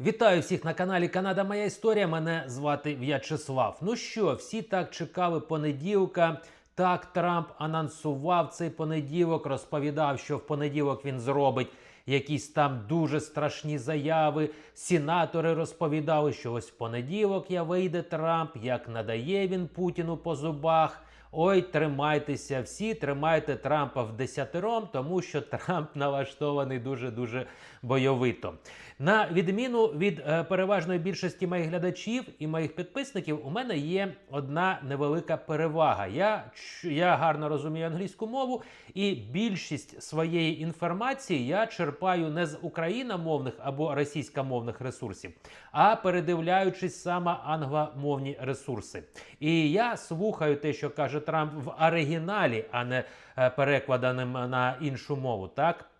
Вітаю всіх на каналі Канада Моя Історія. Мене звати В'ячеслав. Ну що, всі так чекали понеділка. Так, Трамп анонсував цей понеділок, розповідав, що в понеділок він зробить якісь там дуже страшні заяви. Сенатори розповідали, що ось в понеділок я вийде Трамп, як надає він Путіну по зубах. Ой, тримайтеся всі, тримайте Трампа в десятером, тому що Трамп налаштований дуже дуже бойовито. На відміну від е, переважної більшості моїх глядачів і моїх підписників, у мене є одна невелика перевага. Я, я гарно розумію англійську мову, і більшість своєї інформації я черпаю не з україномовних або російськомовних ресурсів, а передивляючись саме англомовні ресурси. І я слухаю те, що каже Трамп в оригіналі, а не е, перекладаним на іншу мову. Так.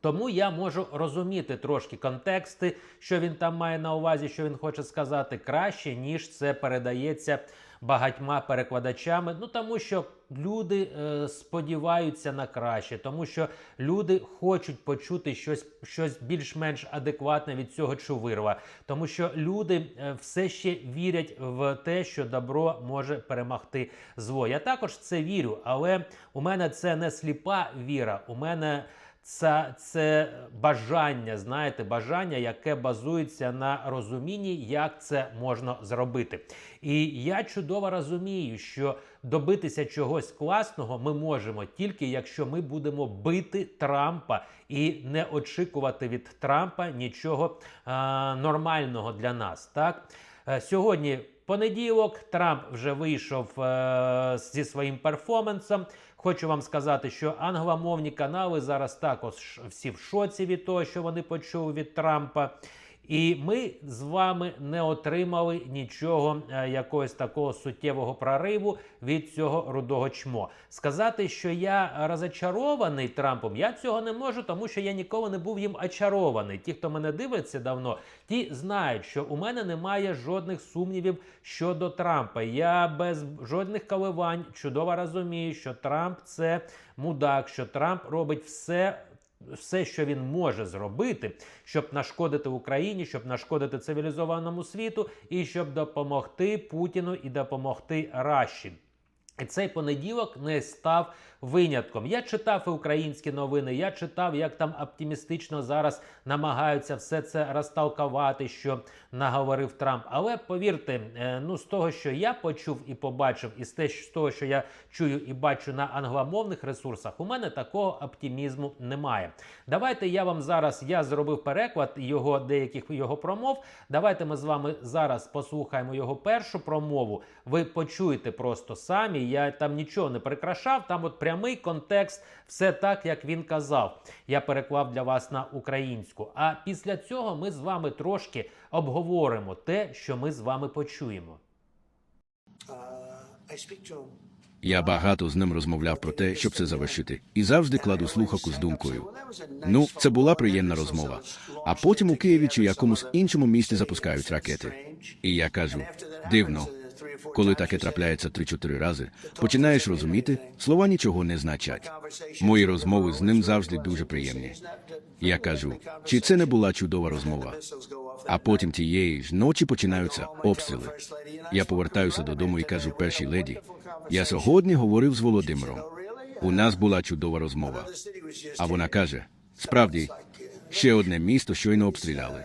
Тому я можу розуміти трошки контексти, що він там має на увазі, що він хоче сказати, краще, ніж це передається багатьма перекладачами. Ну тому що люди е, сподіваються на краще, тому що люди хочуть почути щось, щось більш-менш адекватне від цього чувирва, тому що люди е, все ще вірять в те, що добро може перемогти зло. Я також в це вірю, але у мене це не сліпа віра. У мене це, це бажання, знаєте, бажання, яке базується на розумінні, як це можна зробити. І я чудово розумію, що добитися чогось класного ми можемо тільки якщо ми будемо бити Трампа і не очікувати від Трампа нічого а, нормального для нас. Так Е, сьогодні. Понеділок Трамп вже вийшов е, зі своїм перформансом. Хочу вам сказати, що англомовні канали зараз також всі в шоці від того, що вони почули від Трампа. І ми з вами не отримали нічого е, якогось такого суттєвого прориву від цього рудого чмо. Сказати, що я розочарований Трампом, я цього не можу, тому що я ніколи не був їм очарований. Ті, хто мене дивиться давно, ті знають, що у мене немає жодних сумнівів щодо Трампа. Я без жодних коливань чудово розумію, що Трамп це мудак, що Трамп робить все все, що він може зробити, щоб нашкодити Україні, щоб нашкодити цивілізованому світу, і щоб допомогти Путіну і допомогти Раші. І цей понеділок не став винятком. Я читав і українські новини, я читав, як там оптимістично зараз намагаються все це розталкувати, що наговорив Трамп. Але повірте, е, ну з того, що я почув і побачив, і з того, що я чую і бачу на англомовних ресурсах, у мене такого оптимізму немає. Давайте я вам зараз я зробив переклад його деяких його промов. Давайте ми з вами зараз послухаємо його першу промову. Ви почуєте просто самі. Я там нічого не прикрашав. Там от прямий контекст, все так, як він казав. Я переклав для вас на українську. А після цього ми з вами трошки обговоримо те, що ми з вами почуємо. Him. Я багато з ним розмовляв про те, щоб це завершити, і завжди кладу слухавку з думкою. Ну, це була приємна розмова. А потім у Києві чи якомусь іншому місті запускають ракети. І я кажу: дивно, коли таке трапляється 3-4 рази, починаєш розуміти, слова нічого не значать. Мої розмови з ним завжди дуже приємні. Я кажу, чи це не була чудова розмова? А потім тієї ж ночі починаються обстріли. Я повертаюся додому і кажу першій леді. Я сьогодні говорив з Володимиром. У нас була чудова розмова. А вона каже: справді, ще одне місто щойно обстріляли.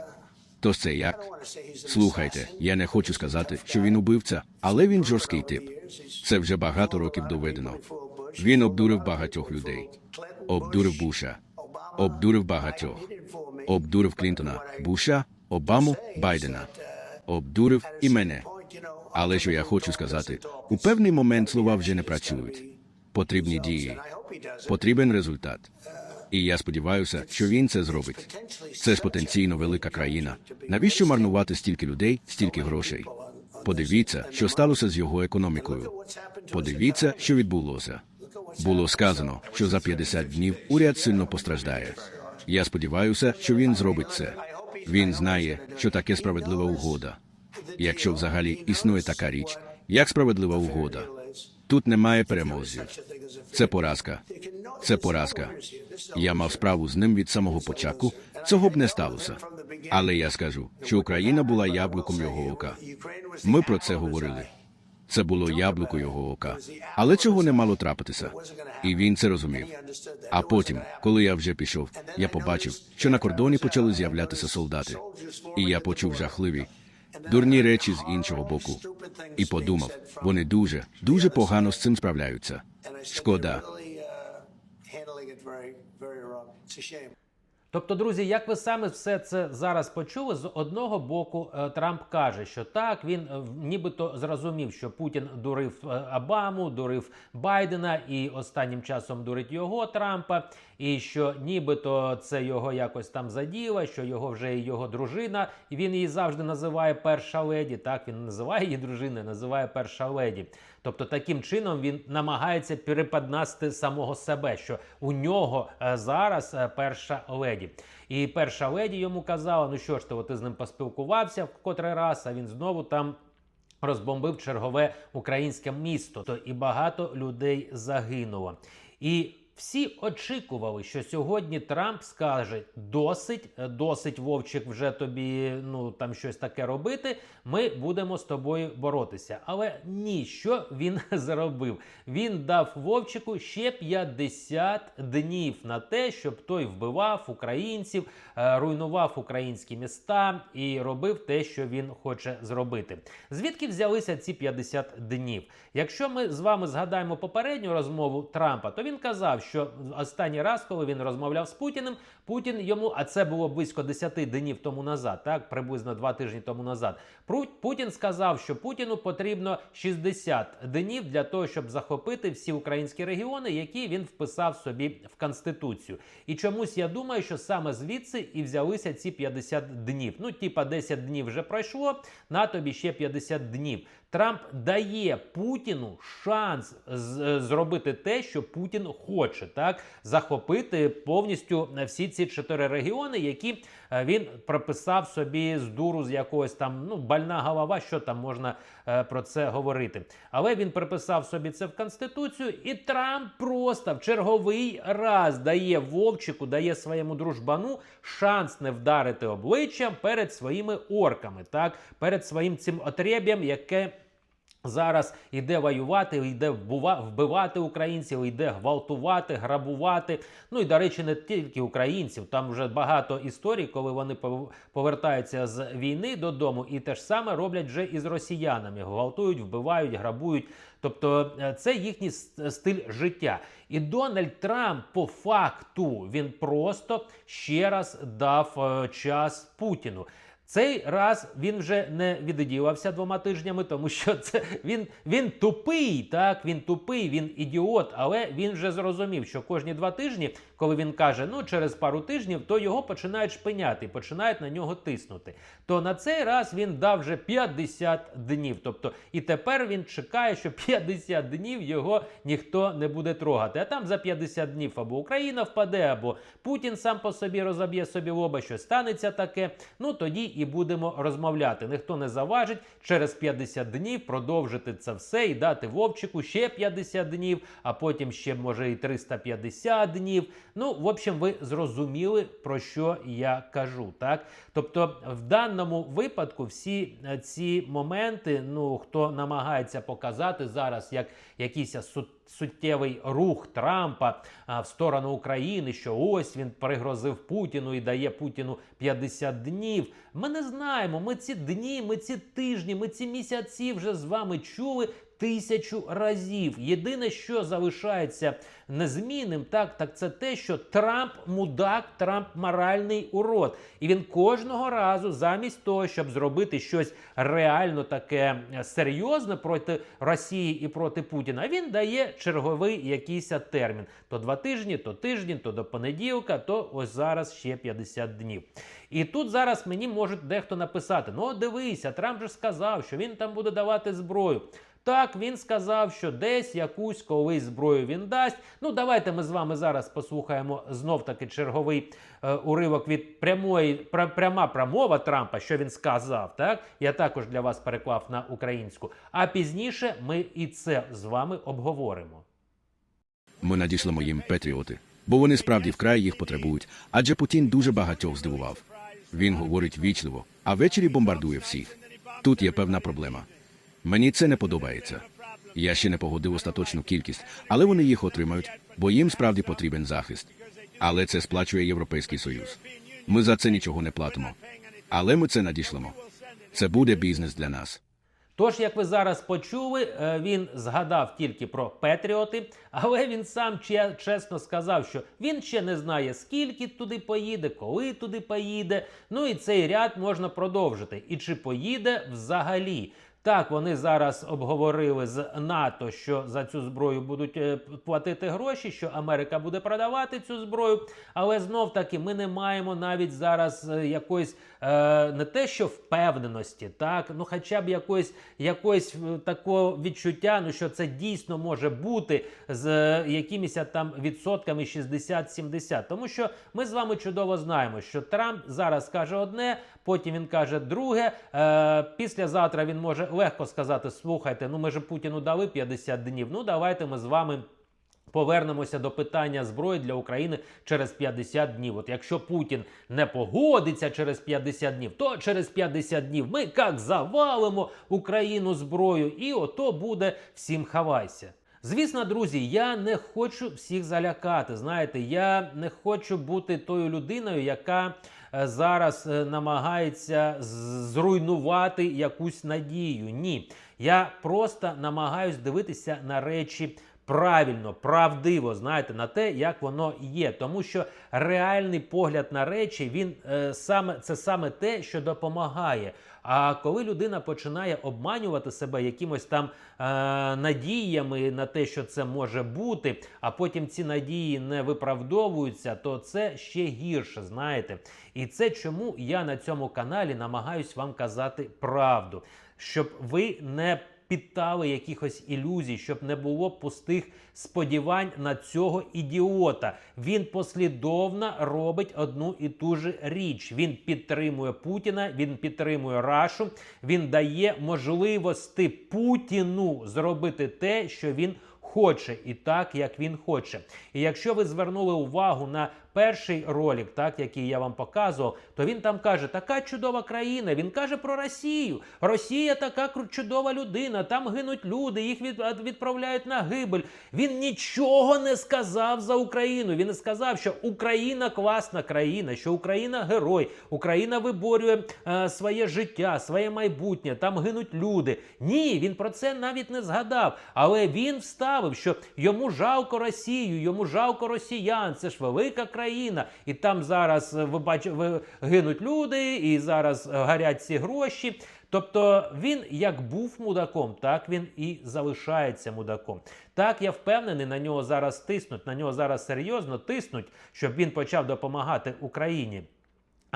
То це як? Слухайте, я не хочу сказати, що він убивця, але він жорсткий тип. Це вже багато років доведено. Він обдурив багатьох людей, обдурив Буша, обдурив багатьох, обдурив Клінтона, Буша, Обаму, Байдена, обдурив і мене. Але що я хочу сказати, у певний момент слова вже не працюють. Потрібні дії, потрібен результат. І я сподіваюся, що він це зробить. Це ж потенційно велика країна. Навіщо марнувати стільки людей, стільки грошей? Подивіться, що сталося з його економікою. Подивіться, що відбулося. Було сказано, що за 50 днів уряд сильно постраждає. Я сподіваюся, що він зробить це. Він знає, що таке справедлива угода. Якщо взагалі існує така річ, як справедлива угода, тут немає переможців. Це поразка. Це поразка. Я мав справу з ним від самого початку. Цього б не сталося. Але я скажу, що Україна була яблуком його ока. Ми про це говорили. Це було яблуко його ока. Але цього не мало трапитися. І він це розумів. А потім, коли я вже пішов, я побачив, що на кордоні почали з'являтися солдати. І я почув жахливі, дурні речі з іншого боку. І подумав, вони дуже, дуже погано з цим справляються. Шкода. It's a shame. Тобто, друзі, як ви саме все це зараз почули, з одного боку е, Трамп каже, що так він е, нібито зрозумів, що Путін дурив е, Обаму, дурив Байдена і останнім часом дурить його Трампа, і що нібито це його якось там заділо, що його вже і його дружина, і він її завжди називає перша леді. Так він називає її дружиною, називає перша леді. Тобто таким чином він намагається переподнасти самого себе, що у нього зараз перша леді. І перша леді йому казала: ну що ж ти, ти з ним поспілкувався в котрий раз, а він знову там. Розбомбив чергове українське місто, то і багато людей загинуло. І всі очікували, що сьогодні Трамп скаже: досить, досить Вовчик, вже тобі ну там щось таке робити. Ми будемо з тобою боротися. Але ні, що він зробив? Він дав Вовчику ще 50 днів на те, щоб той вбивав українців, е, руйнував українські міста і робив те, що він хоче зробити. Звідки взялися ці 50 днів? Якщо ми з вами згадаємо попередню розмову Трампа, то він казав, що останній раз, коли він розмовляв з Путіним, Путін йому, а це було близько 10 днів тому назад, так приблизно два тижні тому назад. Путін сказав, що Путіну потрібно 60 днів для того, щоб захопити всі українські регіони, які він вписав собі в конституцію. І чомусь я думаю, що саме звідси і взялися ці 50 днів. Ну, типа 10 днів вже пройшло, на тобі ще 50 днів. Трамп дає Путіну шанс з- зробити те, що Путін хоче, так захопити повністю всі ці чотири регіони, які е, він прописав собі з дуру з якогось там ну больна голова, що там можна е, про це говорити. Але він приписав собі це в конституцію, і Трамп просто в черговий раз дає Вовчику, дає своєму дружбану шанс не вдарити обличчям перед своїми орками, так перед своїм цим отреб'ям, яке. Зараз йде воювати, йде вбива- вбивати українців, йде гвалтувати, грабувати. Ну і до речі, не тільки українців. Там вже багато історій, коли вони пов- повертаються з війни додому, і те ж саме роблять вже і росіянами. Гвалтують, вбивають, грабують. Тобто е, це їхній стиль життя. І Дональд Трамп по факту він просто ще раз дав е, час Путіну. Цей раз він вже не відділався двома тижнями, тому що це він, він тупий, так він тупий, він ідіот, але він вже зрозумів, що кожні два тижні, коли він каже, ну через пару тижнів, то його починають шпиняти, починають на нього тиснути. То на цей раз він дав вже 50 днів. Тобто, і тепер він чекає, що 50 днів його ніхто не буде трогати. А там за 50 днів або Україна впаде, або Путін сам по собі розоб'є собі лоба, що станеться таке. Ну тоді і будемо розмовляти. Ніхто не заважить через 50 днів продовжити це все і дати Вовчику ще 50 днів, а потім ще може і 350 днів. Ну, в общем, ви зрозуміли про що я кажу, так? Тобто, в даному випадку всі е, ці моменти, ну хто намагається показати зараз як якийсь су- суттєвий рух Трампа а, в сторону України, що ось він пригрозив Путіну і дає Путіну 50 днів. Ми не знаємо. Ми ці дні, ми ці тижні, ми ці місяці вже з вами чули. Тисячу разів. Єдине, що залишається незмінним, так, так це те, що Трамп мудак, Трамп моральний урод. І він кожного разу, замість того, щоб зробити щось реально таке серйозне проти Росії і проти Путіна, він дає черговий якийсь термін: то два тижні, то тиждень, то до понеділка, то ось зараз ще 50 днів. І тут зараз мені можуть дехто написати: ну дивися, Трамп же сказав, що він там буде давати зброю. Так, він сказав, що десь якусь колись зброю він дасть. Ну, давайте ми з вами зараз послухаємо знов таки черговий е, уривок від прямої пра- пряма промова Трампа, що він сказав. Так, я також для вас переклав на українську. А пізніше ми і це з вами обговоримо. Ми надішлемо їм патріоти, бо вони справді вкрай їх потребують, адже Путін дуже багатьох здивував. Він говорить вічливо, а ввечері бомбардує всіх. Тут є певна проблема. Мені це не подобається. Я ще не погодив остаточну кількість, але вони їх отримають, бо їм справді потрібен захист. Але це сплачує Європейський Союз. Ми за це нічого не платимо. Але ми це надішлемо. Це буде бізнес для нас. Тож, як ви зараз почули, е, він згадав тільки про Петріоти, але він сам чесно сказав, що він ще не знає, скільки туди поїде, коли туди поїде. Ну і цей ряд можна продовжити. І чи поїде взагалі? Так, вони зараз обговорили з НАТО, що за цю зброю будуть е, платити гроші, що Америка буде продавати цю зброю. Але знов таки ми не маємо навіть зараз е, якоїсь е, не те, що впевненості, так ну хоча б якоїсь якоїсь е, такого відчуття, ну що це дійсно може бути з е, якимись там відсотками 60-70. Тому що ми з вами чудово знаємо, що Трамп зараз каже одне, потім він каже друге. Е, післязавтра він може легко сказати: слухайте, ну ми ж Путіну дали 50 днів. Ну давайте ми з вами. Повернемося до питання зброї для України через 50 днів. От якщо Путін не погодиться через 50 днів, то через 50 днів ми як завалимо Україну зброю, і ото буде всім хавайся. Звісно, друзі, я не хочу всіх залякати. Знаєте, я не хочу бути тою людиною, яка зараз е, намагається зруйнувати якусь надію. Ні, я просто намагаюсь дивитися на речі правильно, правдиво, знаєте, на те, як воно є. Тому що реальний погляд на речі, він е, саме це саме те, що допомагає. А коли людина починає обманювати себе якимось там е, надіями на те, що це може бути, а потім ці надії не виправдовуються, то це ще гірше, знаєте. І це чому я на цьому каналі намагаюсь вам казати правду, щоб ви не підтали якихось ілюзій, щоб не було пустих сподівань на цього ідіота. Він послідовно робить одну і ту ж річ. Він підтримує Путіна, він підтримує Рашу, він дає можливості Путіну зробити те, що він хоче, і так, як він хоче. І якщо ви звернули увагу на перший ролик, так який я вам показував, то він там каже: така чудова країна. Він каже про Росію. Росія така чудова людина. Там гинуть люди, їх від, від- відправляють на гибель. Він нічого не сказав за Україну. Він не сказав, що Україна класна країна, що Україна герой, Україна виборює е, своє життя, своє майбутнє. Там гинуть люди. Ні, він про це навіть не згадав. Але він вставив, що йому жалко Росію, йому жалко росіян. Це ж велика країна. І там зараз е, ви бач, ви, гинуть люди, і зараз гарять ці гроші. Тобто він як був мудаком, так він і залишається мудаком. Так я впевнений, на нього зараз тиснуть, на нього зараз серйозно тиснуть, щоб він почав допомагати Україні.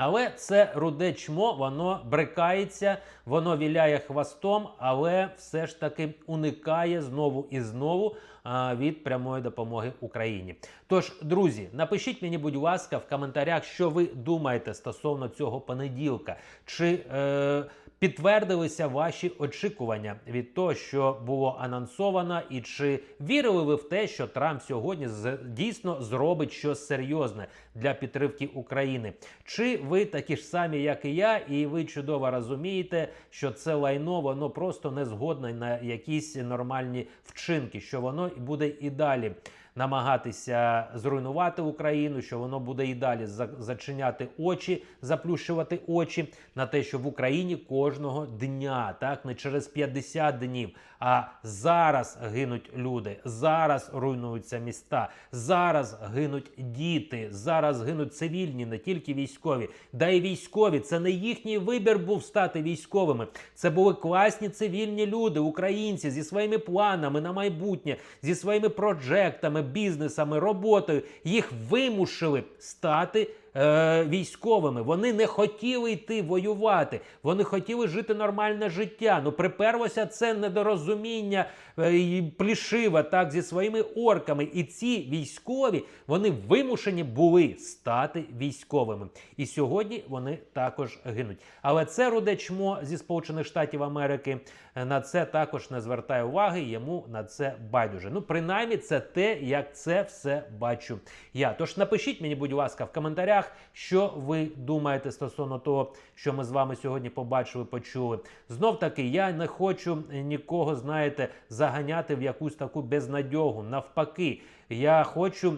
Але це руде чмо, воно брикається, воно віляє хвостом, але все ж таки уникає знову і знову а, від прямої допомоги Україні. Тож, друзі, напишіть мені, будь ласка, в коментарях, що ви думаєте стосовно цього понеділка. Чи е, підтвердилися ваші очікування від того, що було анонсовано, і чи вірили ви в те, що Трамп сьогодні з- дійсно зробить щось серйозне для підтримки України? Чи ви такі ж самі, як і я, і ви чудово розумієте, що це лайно, воно просто не згодне на якісь нормальні вчинки, що воно буде і далі намагатися зруйнувати Україну, що воно буде і далі зачиняти очі, заплющувати очі на те, що в Україні кожного дня, так не через 50 днів, а зараз гинуть люди, зараз руйнуються міста, зараз гинуть діти, зараз гинуть цивільні, не тільки військові, да й військові. Це не їхній вибір був стати військовими. Це були класні цивільні люди, українці зі своїми планами на майбутнє, зі своїми проджектами, бізнесами, роботою. Їх вимушили стати. Е, Військовими вони не хотіли йти воювати, вони хотіли жити нормальне життя. Ну приперлося це недорозуміння е, плішива так зі своїми орками. І ці військові вони вимушені були стати військовими. І сьогодні вони також гинуть. Але це руде чмо зі Сполучених Штатів Америки е, на це також не звертає уваги. Йому на це байдуже. Ну, принаймні, це те, як це все бачу я. Тож напишіть мені, будь ласка, в коментарях, коментарях, що ви думаєте стосовно того, що ми з вами сьогодні побачили, почули. Знов таки, я не хочу нікого, знаєте, заганяти в якусь таку безнадьогу. Навпаки, я хочу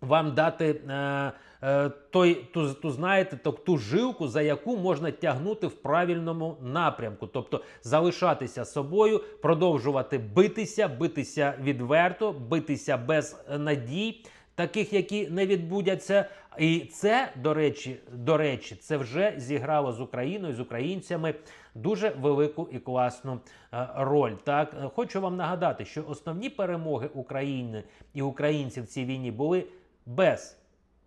вам дати е, е, той, ту, ту, знаєте, ту, ту жилку, за яку можна тягнути в правильному напрямку. Тобто залишатися собою, продовжувати битися, битися відверто, битися без е, надій. Таких, які не відбудяться, і це до речі, до речі, це вже зіграло з Україною, з українцями дуже велику і класну е, роль. Так Е, хочу вам нагадати, що основні перемоги України і українців в цій війні були без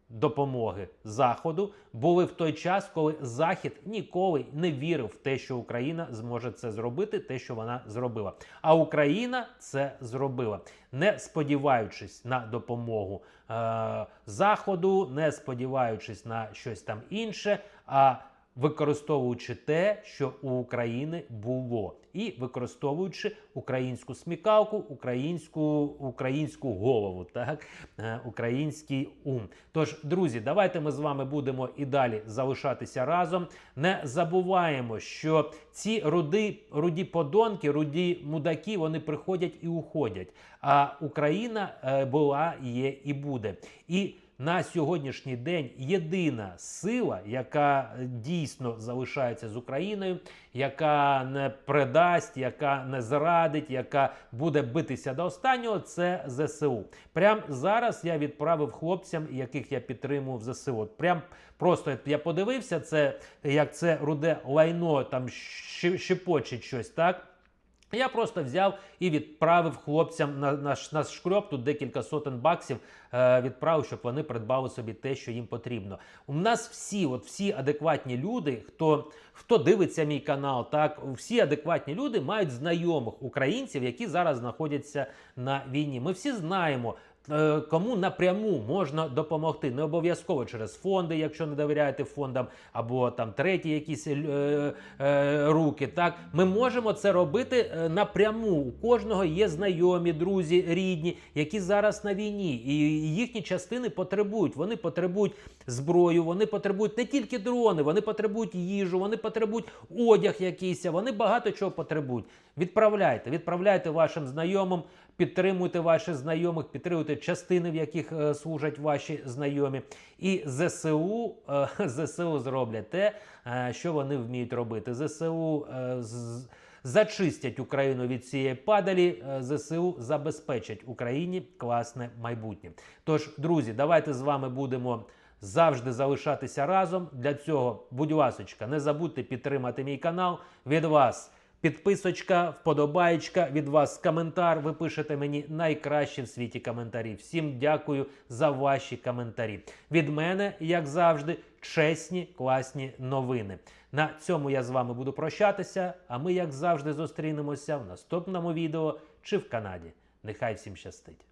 допомоги Заходу, були в той час, коли Захід ніколи не вірив в те, що Україна зможе це зробити, те, що вона зробила. А Україна це зробила, не сподіваючись на допомогу е- Заходу, не сподіваючись на щось там інше. а Використовуючи те, що у України було, і використовуючи українську смікалку, українську українську голову, так е, український ум. Тож, друзі, давайте ми з вами будемо і далі залишатися разом. Не забуваємо, що ці руди, руді подонки, руді мудаки, вони приходять і уходять. А Україна е, була, є і буде. І на сьогоднішній день єдина сила, яка дійсно залишається з Україною, яка не предасть, яка не зрадить, яка буде битися до останнього, це ЗСУ. Прямо зараз я відправив хлопцям, яких я підтримую в ЗСУ. Прям просто я подивився, це як це руде лайно, там шипочить щось так. Я просто взяв і відправив хлопцям на наш на шкрьоп, тут декілька сотень баксів е, відправив, щоб вони придбали собі те, що їм потрібно. У нас всі, от всі адекватні люди, хто, хто дивиться мій канал, так всі адекватні люди мають знайомих українців, які зараз знаходяться на війні. Ми всі знаємо. Е, Кому напряму можна допомогти, не обов'язково через фонди, якщо не довіряєте фондам, або там треті якісь е, е, руки. Так ми можемо це робити е, напряму. У кожного є знайомі, друзі, рідні, які зараз на війні, і їхні частини потребують. Вони потребують зброю, вони потребують не тільки дрони, вони потребують їжу, вони потребують одяг якийсь, вони багато чого потребують. Відправляйте, відправляйте вашим знайомим, підтримуйте ваших знайомих, підтримуйте частини, в яких е, служать ваші знайомі. І ЗСУ, е, ЗСУ зроблять те, е, що вони вміють робити. ЗСУ е, з- зачистять Україну від цієї падалі. е, ЗСУ забезпечать Україні класне майбутнє. Тож, друзі, давайте з вами будемо. Завжди залишатися разом. Для цього, будь ласочка, не забудьте підтримати мій канал. Від вас підписочка, вподобаєчка, від вас коментар. Ви пишете мені найкращі в світі коментарі. Всім дякую за ваші коментарі. Від мене, як завжди, чесні, класні новини. На цьому я з вами буду прощатися. А ми, як завжди, зустрінемося в наступному відео чи в Канаді. Нехай всім щастить!